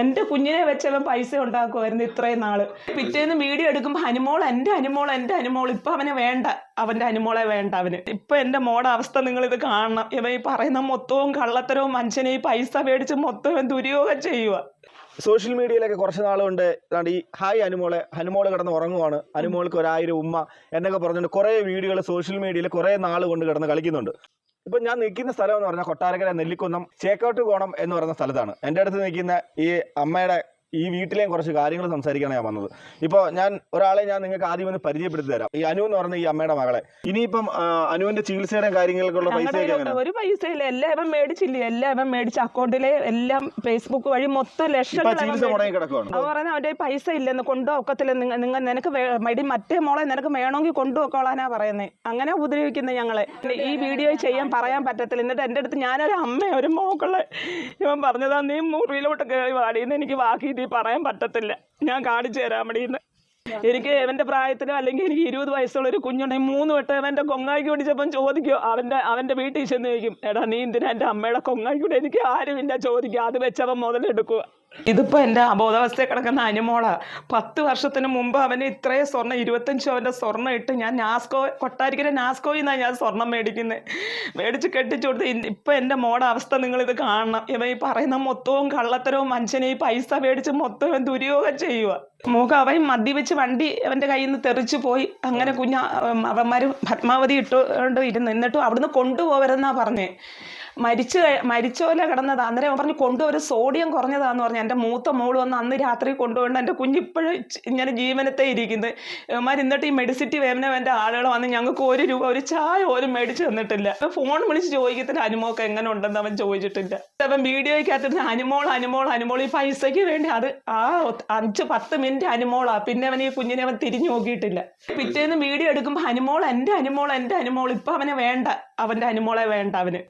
എന്റെ കുഞ്ഞിനെ വെച്ചവൻ പൈസ ഉണ്ടാക്കുമായിരുന്നു ഇത്രയും നാൾ. പിറ്റേന്ന് വീഡിയോ എടുക്കുമ്പോൾ ഹനുമോൾ എന്റെ അനുമോൾ എന്റെ അനുമോൾ. ഇപ്പം അവനെ വേണ്ട. അവന്റെ അനുമോളെ വേണ്ട അവന്. ഇപ്പം എന്റെ മോടെ അവസ്ഥ നിങ്ങൾ ഇത് കാണണം. ഇവൻ ഈ പറയുന്ന മൊത്തവും കള്ളത്തരവും മനുഷ്യനെ ഈ പൈസ മേടിച്ച് മൊത്തം ദുര്യോഗം ചെയ്യുക സോഷ്യൽ മീഡിയയിലൊക്കെ കുറച്ച് നാളുകൊണ്ട് ഈ ഹായ് അനുമോളെ. അനുമോൾ കിടന്ന് ഉറങ്ങുവാണ്. അനുമോൾക്ക് ഒരായിരം ഉമ്മ എന്നൊക്കെ പറഞ്ഞുകൊണ്ട് കുറേ വീഡിയോകൾ സോഷ്യൽ മീഡിയയിൽ കുറേ നാൾ കൊണ്ട് കിടന്ന് കളിക്കുന്നുണ്ട്. ഇപ്പം ഞാൻ നിൽക്കുന്ന സ്ഥലം എന്ന് പറഞ്ഞാൽ കൊട്ടാരക്കര നെല്ലിക്കുന്നം ചേക്കോട്ട് കോണം എന്ന് പറയുന്ന സ്ഥലത്താണ്. എന്റെ അടുത്ത് നിൽക്കുന്ന ഈ അമ്മയുടെ ഈ വീട്ടിലെയും കുറച്ച് കാര്യങ്ങൾ സംസാരിക്കാനാണ് ഞാൻ വന്നത്. ഇപ്പോൾ ഞാൻ ഒരാളെ ഞാൻ നിങ്ങൾക്ക് ആദ്യം ഒന്ന് പരിചയപ്പെടുത്തി തരാം ഈ അനു എന്ന് പറയുന്ന ഈ അമ്മയുടെ മകളെ. ഇനിയിപ്പം അനുവിന്റെ ചികിത്സയുടെ കാര്യങ്ങൾക്കുള്ള പൈസ പൈസയൊക്കെ പൈസ ഇല്ല ഒരു പൈസയില്ല. എല്ലാം ഇവൻ മേടിച്ചില്ല? എല്ലാം ഇവൻ മേടിച്ച അക്കൗണ്ടിലെ എല്ലാം ഫേസ്ബുക്ക് വഴി മൊത്തം ലക്ഷം പറയുന്നത് അവന്റെ പൈസ ഇല്ലെന്ന് കൊണ്ടുപോക്കത്തില്ല. നിങ്ങൾ നിനക്ക് മടി മറ്റേ മോളെ നിനക്ക് വേണമെങ്കിൽ കൊണ്ടുപോക്കോളാനാ പറയുന്നത് അങ്ങനെ ഉപദ്രവിക്കുന്നത് ഞങ്ങളെ. ഈ വീഡിയോ ചെയ്യാൻ പറയാൻ പറ്റത്തില്ല. എന്നിട്ട് എന്റെ അടുത്ത് ഞാനൊരു അമ്മ ഒരു മോക്കളെ. ഇവൻ പറഞ്ഞതാ നീ മുറിയിലോട്ട് കയറി വാടിയെന്ന് എനിക്ക് ബാക്കി ഇതിൽ പറയാൻ പറ്റത്തില്ല. ഞാൻ കാണിച്ചു തരാം മടിയെന്ന് എനിക്ക് ഇവന്റെ പ്രായത്തിലോ അല്ലെങ്കിൽ എനിക്ക് ഇരുപത് വയസ്സുള്ള ഒരു കുഞ്ഞുണ്ടെങ്കിൽ മൂന്ന് വട്ടം അവന്റെ കൊങ്ങായിക്ക് പിടിച്ചപ്പം ചോദിക്കോ അവന്റെ അവന്റെ വീട്ടിൽ ചെന്ന് ചോദിക്കും എടാ നീ എന്തിനാ എന്റെ അമ്മയുടെ കൊങ്ങായിക്ക് കൂടെ എനിക്ക് ഇല്ല ചോദിക്കുക അത് വെച്ചവൻ മുതലെടുക്കുക. ഇതിപ്പോൾ എന്റെ അബോധാവസ്ഥ കിടക്കുന്ന അനുമോള പത്ത് വർഷത്തിന് മുമ്പ് അവന് ഇത്രയും സ്വർണം ഇരുപത്തഞ്ച് അവന്റെ സ്വർണം ഇട്ട് ഞാൻ നാസ്കോ കൊട്ടാരിക്കര നാസ്കോയിൽ നിന്നാണ് ഞാൻ സ്വർണം മേടിക്കുന്നത് മേടിച്ച് കെട്ടിച്ചു കൊടുത്ത് ഇപ്പൊ എന്റെ മോടെ അവസ്ഥ നിങ്ങൾ ഇത് കാണണം. ഇവ ഈ പറയുന്ന മൊത്തവും കള്ളത്തരവും മനുഷ്യനെ ഈ പൈസ മേടിച്ച് മൊത്തം ഇവൻ ദുര്യോഗം ചെയ്യുക മുഖം അവൻ മദ്യപിച്ച് വണ്ടി അവന്റെ കയ്യിൽ നിന്ന് തെറിച്ചു പോയി. അങ്ങനെ കുഞ്ഞ അവന്മാർ പത്മാവതി ഇട്ടുകൊണ്ട് ഇരുന്ന്. എന്നിട്ടും അവിടുന്ന് കൊണ്ടുപോകരുതെന്നാ പറഞ്ഞേ. മരിച്ചു മരിച്ചോലെ മരിച്ച പോലെ കിടന്നതാ. അന്നേരം പറഞ്ഞു കൊണ്ടുപോയി സോഡിയം കുറഞ്ഞതാന്ന് പറഞ്ഞു. എന്റെ മൂത്ത മോൾ വന്ന് അന്ന് രാത്രി കൊണ്ടുപോകേണ്ട എന്റെ കുഞ്ഞ് ഇപ്പോഴും ഇങ്ങനെ ജീവനത്തെ ഇരിക്കുന്നത് ഇവന്മാർ എന്നിട്ട് ഈ മെഡിസിറ്റി വേമനെ എന്റെ ആളുകൾ വന്ന് ഞങ്ങൾക്ക് ഒരു രൂപ ഒരു ചായ പോലും മേടിച്ച് തന്നിട്ടില്ല. ഫോൺ വിളിച്ച് ചോദിക്കത്തില്ല അനുമോക്ക് എങ്ങനെ ഉണ്ടെന്ന് അവൻ ചോദിച്ചിട്ടില്ല. അവൻ വീഡിയോയ്ക്കകത്തിട്ട് അനുമോൾ അനുമോൾ അനുമോൾ ഈ പൈസയ്ക്ക് വേണ്ടി അത് ആ അഞ്ച് പത്ത് മിനിറ്റ് അനുമോളാ. പിന്നെ അവൻ ഈ കുഞ്ഞിനെ അവൻ തിരിഞ്ഞു നോക്കിയിട്ടില്ല. പിറ്റേന്ന് വീഡിയോ എടുക്കുമ്പോൾ അനുമോൾ എന്റെ അനുമോൾ എന്റെ അനുമോൾ ഇപ്പം അവനെ വേണ്ട. അവന്റെ അനുമോളെ വേണ്ട അവന്.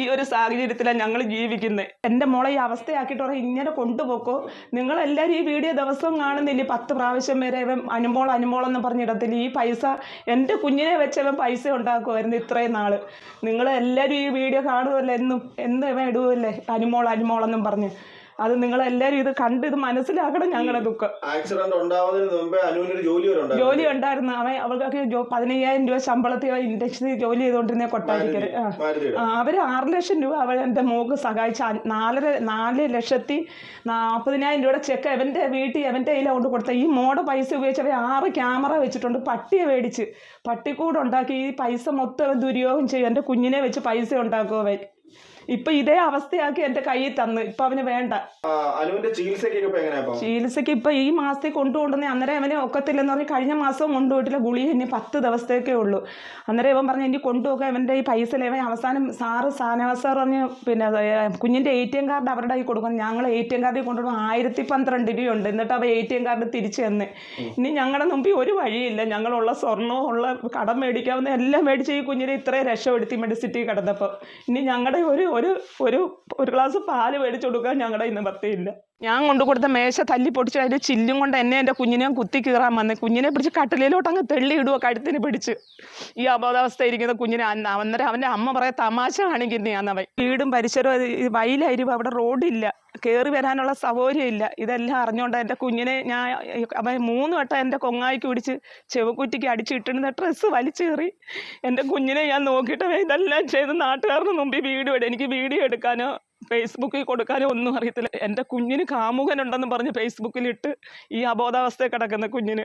ഈ ഒരു സാഹചര്യത്തിലാണ് ഞങ്ങൾ ജീവിക്കുന്നത് എന്റെ മോളെ ഈ അവസ്ഥയാക്കിയിട്ട് പറയാം ഇങ്ങനെ കൊണ്ടുപോക്കോ? നിങ്ങളെല്ലാവരും ഈ വീഡിയോ ദിവസവും കാണുന്നില്ല? പത്ത് പ്രാവശ്യം വരെ ഇവൻ അനുമോൾ അനുമോളെന്ന് പറഞ്ഞിടത്തില്ല ഈ പൈസ എന്റെ കുഞ്ഞിനെ വെച്ചവൻ പൈസ ഉണ്ടാക്കുമായിരുന്നു ഇത്രയും നാൾ നിങ്ങൾ എല്ലാവരും ഈ വീഡിയോ കാണുമല്ലോ എന്നും? എന്ന് ഇവൻ ഇടുമല്ലേ അനുമോൾ അനുമോളെന്നും പറഞ്ഞ്. അത് നിങ്ങൾ എല്ലാരും ഇത് കണ്ട് ഇത് മനസ്സിലാക്കണം ഞങ്ങളുടെ ദുഃഖം. ആക്സിഡന്റ് ഉണ്ടാവുന്നതിന് മുമ്പേ അനുവിനൊരു ജോലി വരെ ഉണ്ടായിരുന്നു. ജോലി ഉണ്ടായിരുന്നു. അവൻ അവൾക്കൊക്കെ ജോ പതിനയ്യായിരം രൂപ ശമ്പളത്തിൽ ഇൻഡക്ഷനിൽ ജോലി ചെയ്തുകൊണ്ടിരുന്ന കൊട്ടാരിക്കര്. ആ. മാരുതിയുടെ ആ, അവർ ആറ് ലക്ഷം രൂപ അവൻ എന്റെ മോക്ക് സഹായിച്ച അ- നാലര നാല് ലക്ഷത്തി നാൽപ്പതിനായിരം രൂപയുടെ ചെക്ക് അവന്റെ വീട്ടിൽ അവന്റെ കയ്യിലാണ് കൊണ്ട് കൊടുത്ത ഈ മോടെ പൈസ ഉപയോഗിച്ച് അവർ ആറ് ക്യാമറ വെച്ചിട്ടുണ്ട്. പട്ടിയെ മേടിച്ച്. പട്ടിക്കൂട് ഉണ്ടാക്കി. ഈ പൈസ മൊത്തം അവൻ ദുര്യോഗം ചെയ്യും. എന്റെ കുഞ്ഞിനെ വെച്ച് പൈസ ഉണ്ടാക്കും അവൻ. ഇപ്പം ഇതേ അവസ്ഥയാക്കി എന്റെ കയ്യിൽ തന്ന്. ഇപ്പൊ അവന് വേണ്ട. ചികിത്സക്ക് ഇപ്പൊ ഈ മാസത്തിൽ കൊണ്ടുകൊണ്ടുവന്ന അന്നേരം അവന് ഒക്കത്തില്ലെന്ന് പറഞ്ഞ് കഴിഞ്ഞ മാസവും കൊണ്ടുപോയിട്ടില്ല. ഗുളിക ഇനി പത്ത് ദിവസത്തേക്കേ ഉള്ളൂ. അന്നേരം ഇവൻ പറഞ്ഞു ഇനി കൊണ്ടുപോകാൻ അവന്റെ ഈ പൈസ ഇവൻ അവസാനം സാറ് സാനവാസ് സാർ പറഞ്ഞ് പിന്നെ കുഞ്ഞിന്റെ എ ടി എം കാർഡ് അവരുടെ കയ്യിൽ കൊടുക്കണം. ഞങ്ങൾ എ ടി എം കാർഡിൽ കൊണ്ടുപോകും ആയിരത്തി പന്ത്രണ്ട് രൂപയുണ്ട്. എന്നിട്ട് അവ എ ടി എം കാർഡ് തിരിച്ചു തന്നെ. ഇനി ഞങ്ങളുടെ മുമ്പിൽ ഒരു വഴിയില്ല. ഞങ്ങളുള്ള സ്വർണവും ഉള്ള കടം മേടിക്കാവുന്ന എല്ലാം മേടിച്ച് ഈ കുഞ്ഞിനെ ഇത്രയും രക്ഷപ്പെടുത്തി മെഡിസിറ്റി കിടന്നപ്പോൾ ഇനി ഞങ്ങളുടെ ഒരു ഒരു ഒരു ഒരു ഗ്ലാസ് പാൽ മേടിച്ചു കൊടുക്കാൻ ഞങ്ങളുടെ ഇന്ന് പത്തിയില്ല ഞാൻ കൊണ്ടു കൊടുത്ത മേശ തല്ലി പൊടിച്ച് അതിന്റെ ചില്ലും കൊണ്ട് എന്നെ എന്റെ കുഞ്ഞിനെയും കുത്തി കീറാൻ വന്ന് കുഞ്ഞിനെ പിടിച്ച് കട്ടിലയിലോട്ട് അങ്ങ് തെള്ളി ഇടുക കഴുത്തിന് പിടിച്ച്. ഈ അബോധാവസ്ഥ ഇരിക്കുന്ന കുഞ്ഞിനെ അന്ന- അന്നേരം അവന്റെ അമ്മ പറയാ തമാശ കാണിക്കുന്നതാണ് അവൻ. വീടും പരിസരവും വയലായിരിക്കും അവിടെ റോഡില്ല കയറി വരാനുള്ള സൗകര്യമില്ല ഇതെല്ലാം അറിഞ്ഞുകൊണ്ട് എന്റെ കുഞ്ഞിനെ ഞാൻ അവൻ മൂന്ന് വട്ടം എന്റെ കൊങ്ങായിക്ക് പിടിച്ച് ചെവക്കുറ്റിക്ക് അടിച്ചിട്ടിരുന്ന ഡ്രസ്സ് വലിച്ചേറി. എന്റെ കുഞ്ഞിനെ ഞാൻ നോക്കിയിട്ട് ഇതെല്ലാം ചെയ്ത് നാട്ടുകാരുടെ മുമ്പിൽ വീട് വിടും. എനിക്ക് വീഡിയോ എടുക്കാനോ ഫേസ്ബുക്കിൽ കൊടുക്കാനോ ഒന്നും അറിയത്തില്ല. എന്റെ കുഞ്ഞിന് കാമുകനുണ്ടെന്ന് പറഞ്ഞ് ഫേസ്ബുക്കിലിട്ട് ഈ അബോധാവസ്ഥയിൽ കിടക്കുന്ന കുഞ്ഞിന്.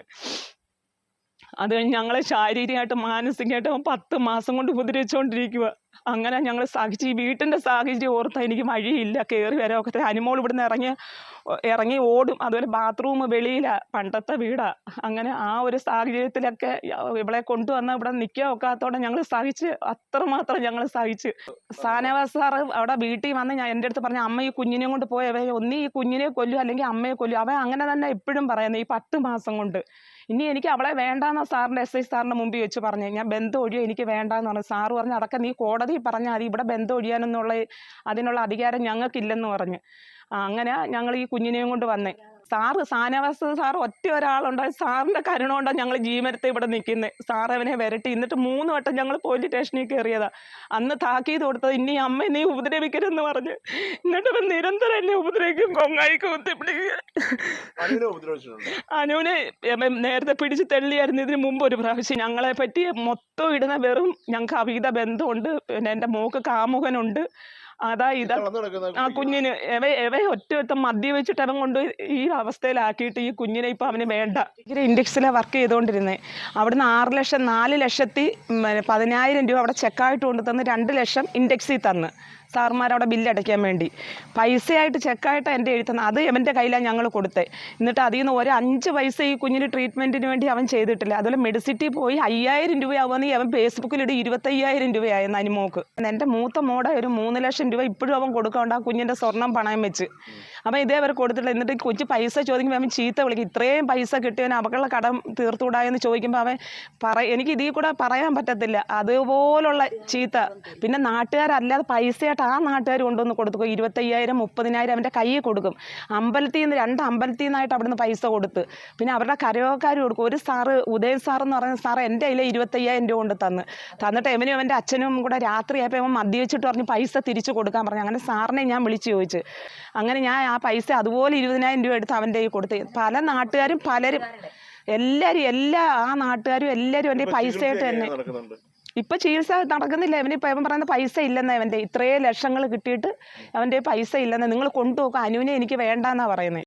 അത് കഴിഞ്ഞ് ഞങ്ങളെ ശാരീരികമായിട്ടും മാനസികമായിട്ടും പത്ത് മാസം കൊണ്ട് ഉപദ്രവിച്ചുകൊണ്ടിരിക്കുക അങ്ങനെ ഞങ്ങൾ സഹിച്ച് ഈ വീട്ടിന്റെ സാഹചര്യം ഓർത്താൽ എനിക്ക് വഴിയില്ല. കയറി ഒക്കെ അനിമോൾ ഇവിടുന്ന് ഇറങ്ങി ഇറങ്ങി ഓടും. അതുപോലെ ബാത്റൂം വെളിയിലാണ് പണ്ടത്തെ വീടാണ് അങ്ങനെ ആ ഒരു സാഹചര്യത്തിലൊക്കെ ഇവിടെ കൊണ്ടുവന്ന ഇവിടെ നിൽക്കാൻ ഒക്കാത്തോടെ ഞങ്ങൾ സഹിച്ച് അത്രമാത്രം ഞങ്ങൾ സഹിച്ച്. സാനവാസ് സാറ് അവിടെ വീട്ടിൽ വന്ന് ഞാൻ എന്റെ അടുത്ത് പറഞ്ഞു അമ്മ ഈ കുഞ്ഞിനെ കൊണ്ട് പോയവ ഒന്നീ ഈ കുഞ്ഞിനെ കൊല്ലു അല്ലെങ്കിൽ അമ്മയെ കൊല്ലു. അവൻ അങ്ങനെ തന്നെ എപ്പോഴും പറയുന്നത് ഈ പത്ത് മാസം കൊണ്ട്. ഇനി എനിക്ക് അവളെ വേണ്ടാന്ന് സാറിന്റെ എസ് ഐ സാറിന്റെ മുമ്പിൽ വെച്ച് പറഞ്ഞു. ഞാൻ ബന്ധം ഒഴിയോ എനിക്ക് വേണ്ടാന്ന് പറഞ്ഞു. സാറ് പറഞ്ഞു അതൊക്കെ നീ കോടതി പറഞ്ഞാൽ മതി. ഇവിടെ ബന്ധം ഒഴിയാനെന്നുള്ള അതിനുള്ള അധികാരം ഞങ്ങൾക്കില്ലെന്ന് പറഞ്ഞു. അങ്ങനെ ഞങ്ങൾ ഈ കുഞ്ഞിനെയും കൊണ്ട് വന്നേ. സാറ് സാനവാസ് സാർ ഒറ്റ ഒരാളുണ്ട്? സാറിന്റെ കരുണ കൊണ്ടാണ് ഞങ്ങൾ ജീവനത്തെ ഇവിടെ നിൽക്കുന്നത് സാർ അവനെ വരട്ടി. എന്നിട്ട് മൂന്ന് വട്ടം ഞങ്ങൾ പോലീസ് സ്റ്റേഷനിൽ കയറിയതാ അന്ന് താക്കീത് കൊടുത്തത് ഇനി അമ്മ നീ ഉപദ്രവിക്കരുതെന്ന് പറഞ്ഞ്. എന്നിട്ട് അവൻ നിരന്തരം എന്നെ ഉപദ്രവിക്കും കൊങ്ങായി കുത്തിപ്പിടിക്കുക അനുവിനെ നേരത്തെ പിടിച്ച് തെള്ളിയായിരുന്നു. ഇതിന് മുമ്പ് ഒരു പ്രാവശ്യം ഞങ്ങളെ പറ്റി മൊത്തം ഇടുന്ന വെറും ഞങ്ങൾക്ക് അവിധ ബന്ധമുണ്ട്. പിന്നെ എന്റെ മോക്ക് കാമുകനുണ്ട്. അതാ ഇതാ. ആ കുഞ്ഞിന് എവ എവ ഒറ്റ ഒറ്റ മദ്യവെച്ചിട്ട് അവൻ കൊണ്ട് ഈ അവസ്ഥയിലാക്കിയിട്ട് ഈ കുഞ്ഞിനെ ഇപ്പം അവന് വേണ്ട. ഇൻഡെക്സിലാണ് വർക്ക് ചെയ്തുകൊണ്ടിരുന്നത് അവിടുന്ന് ആറ് ലക്ഷം നാല് ലക്ഷത്തി പതിനായിരം രൂപ അവിടെ ചെക്കായിട്ട് കൊണ്ട് തന്ന് രണ്ട് ലക്ഷം ഇൻഡെക്സിൽ തന്ന്. സാറുമാർ ബില്ലടയ്ക്കാൻ വേണ്ടി. പൈസയായിട്ട് ചെക്കായിട്ട് എന്റെ എഴുത്തുന്നത് അത് എന്റെ കയ്യിലാണ് ഞങ്ങൾ കൊടുത്തത് എന്നിട്ട് അതിൽ നിന്ന് ഒരു അഞ്ച് പൈസ ഈ കുഞ്ഞിന് ട്രീറ്റ്മെന്റിന് വേണ്ടി അവൻ ചെയ്തിട്ടില്ല. അതുപോലെ മെഡിസിറ്റി പോയി അയ്യായിരം രൂപയാവുമെന്ന് അവൻ ഫേസ്ബുക്കിലിട്ട് ഇരുപത്തയ്യായിരം രൂപയായിരുന്നു അനുമോക്ക് എന്റെ മൂത്ത മോടെ ഒരു മൂന്ന് ലക്ഷം രൂപ ഇപ്പോഴും അവൻ കൊടുക്കാണ്ട് ആ കുഞ്ഞിന്റെ സ്വർണം പണയം വെച്ച്. അപ്പം ഇതേ അവർ കൊടുത്തിട്ടില്ല എന്നിട്ട് കൊച്ചു പൈസ ചോദിക്കുമ്പോൾ അവൻ ചീത്ത വിളിക്കും. ഇത്രയും പൈസ കിട്ടിയവൻ അവക്കുള്ള കടം തീർത്തുകൂടായെന്ന് ചോദിക്കുമ്പോൾ അവൻ പറ എനിക്ക് ഇതിൽ കൂടെ പറയാൻ പറ്റത്തില്ല. അതുപോലുള്ള ചീത്ത. പിന്നെ നാട്ടുകാരല്ലാതെ പൈസയായിട്ട് ആ നാട്ടുകാർ കൊണ്ടുവന്ന് കൊടുത്തു. ഇരുപത്തയ്യായിരം മുപ്പതിനായിരം അവന്റെ കയ്യിൽ കൊടുക്കും. അമ്പലത്തിൽ നിന്ന് രണ്ട് അമ്പലത്തിൽ നിന്നായിട്ട് അവിടുന്ന് പൈസ കൊടുത്ത്. പിന്നെ അവരുടെ കരയോക്കാർ കൊടുക്കും. ഒരു സാറ് ഉദയൻ സാർ എന്ന് പറയുന്ന സാറ് എന്റെ കയ്യിൽ ഇരുപത്തയ്യായിരം രൂപ കൊണ്ട് തന്ന്. തന്നിട്ട് എവനും അവന്റെ അച്ഛനും കൂടെ രാത്രിയായപ്പോൾ ഇവൻ മദ്യവെച്ചിട്ട് പറഞ്ഞ് പൈസ തിരിച്ചു കൊടുക്കാൻ പറഞ്ഞു. അങ്ങനെ സാറിനെ ഞാൻ വിളിച്ചു ചോദിച്ചു. അങ്ങനെ ഞാൻ ആ പൈസ അതുപോലെ ഇരുപതിനായിരം രൂപ എടുത്ത് അവന്റെ കയ്യിൽ കൊടുത്ത്. പല നാട്ടുകാരും പലരും എല്ലാവരും എല്ലാ ആ നാട്ടുകാരും എല്ലാവരും എന്റെ പൈസയായിട്ട് തന്നെ. ഇപ്പൊ ചികിത്സ നടക്കുന്നില്ല. അവനിപ്പോ അവൻ പറയുന്ന പൈസ ഇല്ലെന്ന് അവന്റെ ഇത്രയും ലക്ഷങ്ങൾ കിട്ടിയിട്ട് അവന്റെ പൈസ ഇല്ലെന്ന്. നിങ്ങൾ കൊണ്ടുപോക്ക്. അനുവിനെ എനിക്ക് വേണ്ടെന്നാ പറയുന്നത്